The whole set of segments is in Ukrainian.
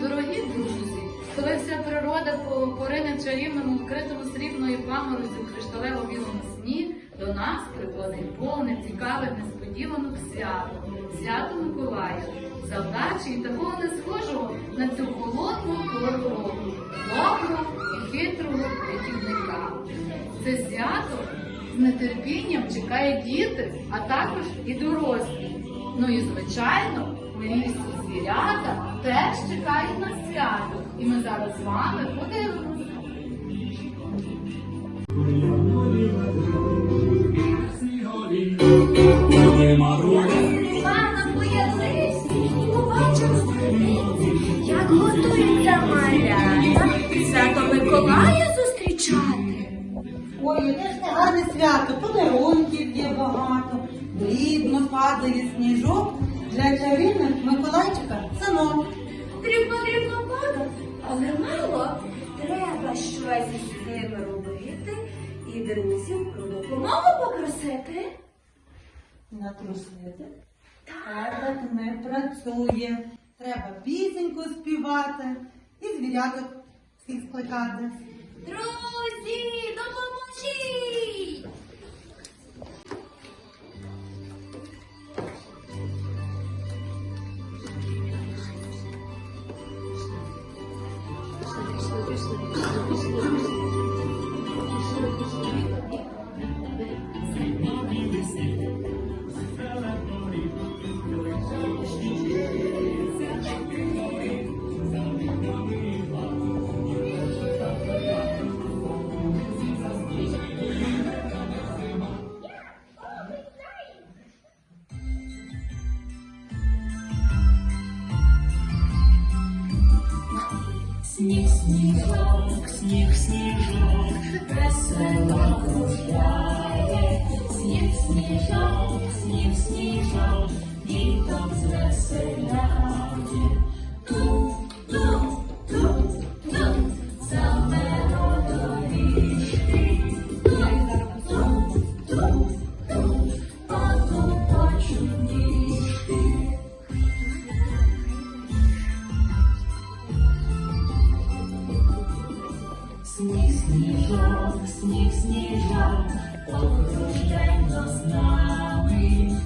Дорогі друзі, коли вся природа по- порине в чарівному вкритому срібною паморозю в кришталево-білому сні, до нас приходить повне цікаве несподіванок свято, свято Миколая, завдачі і такого не схожого на цю холодну пору доброго і хитрого рятівника. Це свято з нетерпінням чекає діти, а також і дорослі. Ну і звичайно, лісі звірята теж чекають на свято. І ми зараз з вами подивимося. Ой, яке ж це гарне свято, подарунків є багато, дрібно падає сніжок для чарівних Миколайчика синок. Дрібно дрібно падав, але мало. Треба щось із ними робити і друзів про допомогу попросити. Натрусити. Так не працює. Треба пісеньку співати і звіряток всіх скликати. Друзі, допоможіть! Cheese! Сніжок, сніг, сніжок, діток звеселяє.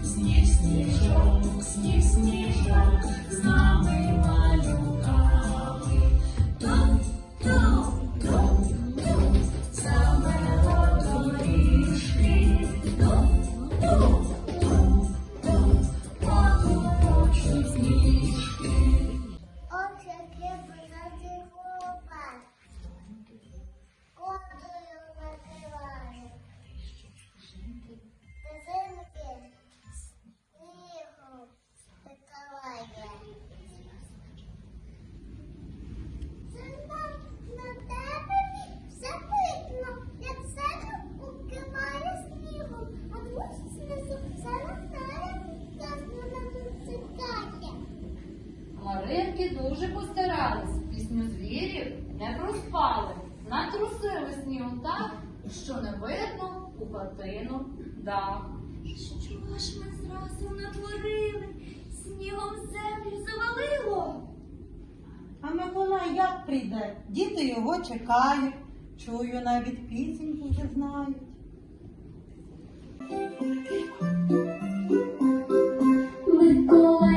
Сніг, сніжок, сніг, сніжок, дуже постарались, пісню звірів не проспали, натрусили снігом так, що не видно у хатину дах. Що ж ми зразу натворили? Снігом землю завалило. А Миколай як прийде? Діти його чекають. Чую, навіть пісеньку вже знають. Миколай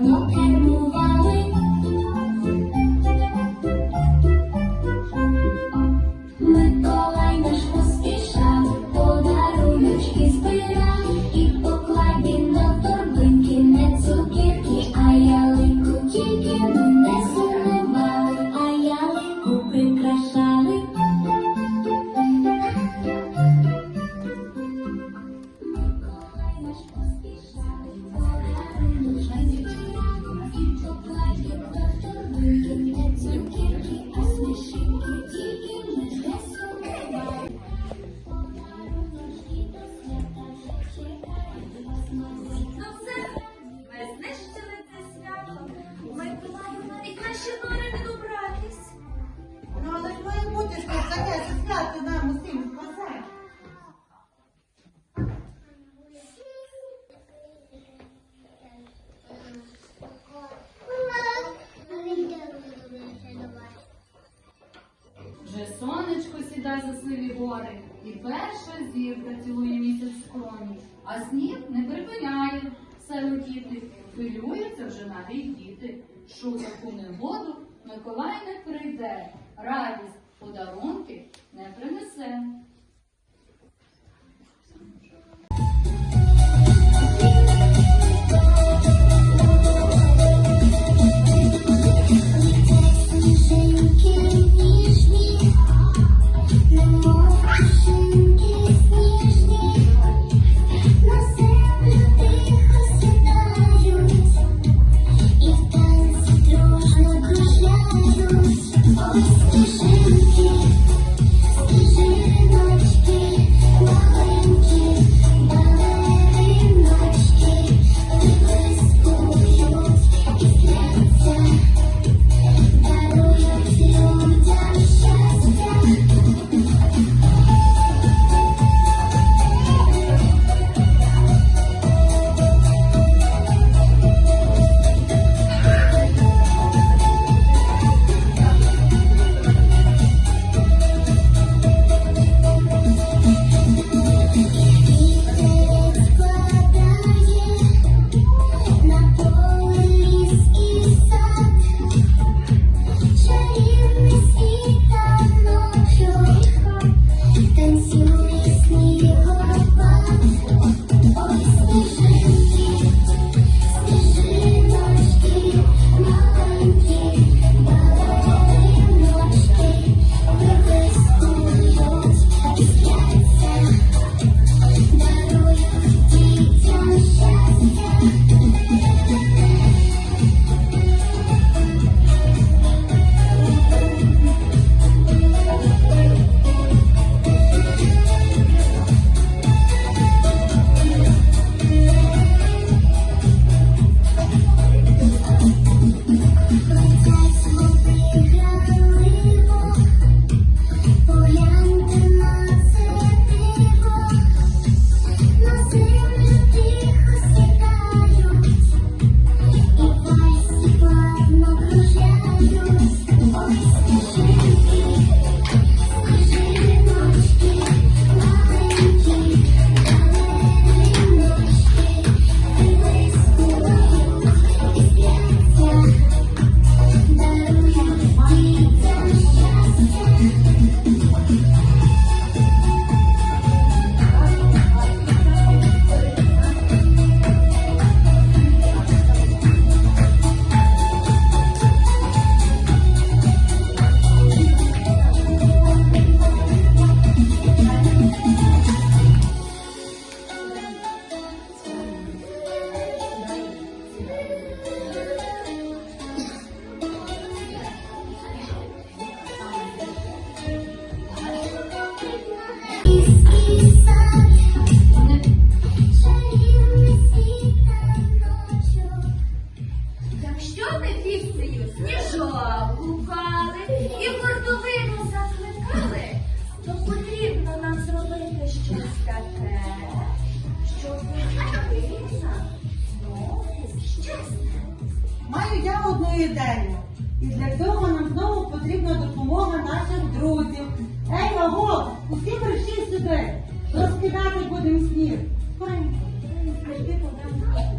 дуже неволю Миколай не прийде, радість заблукали і гордовину закликали, то потрібно нам зробити щось таке, щоб гордовина знову щасне. Маю я одну ідею. І для цього нам знову потрібна допомога наших друзів. Ей, Маго, усі прийшли сюди. Розкидати будемо сніг. Пані, прийди, подай.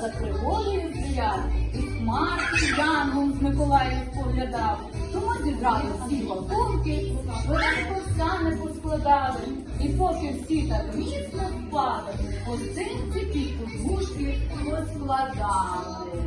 За пригодою звірят і хмарки янгом з Миколаєм поглядав. Тому зібрали всі пакунки, швидко сани поскладали, і поки всі так міцно спали, гостинці під подушки поскладали.